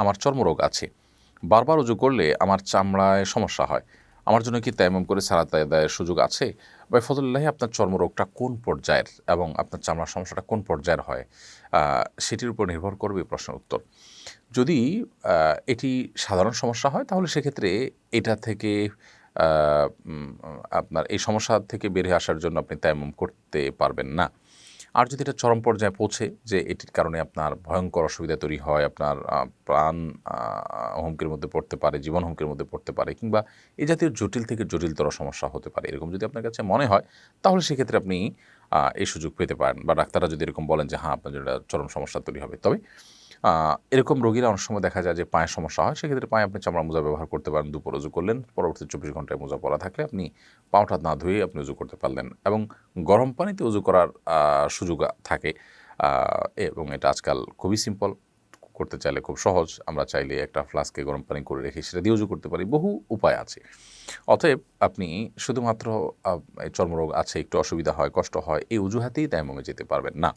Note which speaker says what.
Speaker 1: আমার চর্মরোগ আছে। বারবার উজু করলে আমার চামড়ায় সমস্যা হয়। আমার জন্য কি তাইমম করে সালাত দেয়ের সুযোগ আছে? বা ফজল্লাহি আপনার চর্মরোগটা কোন পর্যায়ের এবং আপনার চামড়ার সমস্যাটা কোন পর্যায়ের হয়? সেটির উপর নির্ভর করবে প্রশ্নের উত্তর। যদি এটি সাধারণ সমস্যা হয়, তাহলে সেক্ষেত্রে এটা থেকে আপনার এই সমস্যা থেকে বেরিয়ে আসার জন্য আপনি তাইমম করতে পারবেন না। আর যদি এটা চরম পর্যায়ে পৌঁছে যে এটির কারণে আপনার ভয়ঙ্কর অসুবিধা তৈরি হয়, আপনার প্রাণ হুমকির মধ্যে পড়তে পারে, জীবন হুমকির মধ্যে পড়তে পারে কিংবা এ জাতীয় জটিল থেকে জটিলতর সমস্যা হতে পারে, এরকম যদি আপনার কাছে মনে হয়, তাহলে সেক্ষেত্রে আপনি এই সুযোগ পেতে পারেন বা ডাক্তাররা যদি এরকম বলেন যে হ্যাঁ আপনার যেটা চরম সমস্যা তৈরি হবে। তবে এরকম রোগীরা অনেক সময় দেখা যায় যে পায়ের সমস্যা হয়, সেক্ষেত্রে পায়ে আপনি চামড়া মোজা ব্যবহার করতে পারেন দুপুর উজু করলেন, পরবর্তী চব্বিশ ঘন্টায় মোজা পরা থাকলে আপনি পাওটা না ধুয়ে আপনি উজু করতে পারলেন এবং গরম পানিতে উজু করার সুযোগ থাকে। এবং এটা আজকাল খুবই সিম্পল করতে চাইলে খুব সহজ, আমরা চাইলে একটা ফ্লাস্কে গরম পানি করে রেখে সেটা দিয়ে উজু করতে পারি, বহু উপায় আছে। অতএব আপনি শুধুমাত্র চর্মরোগ আছে, একটু অসুবিধা হয়, কষ্ট হয়, এই অজুহাতেই তাইমমে যেতে পারবেন না।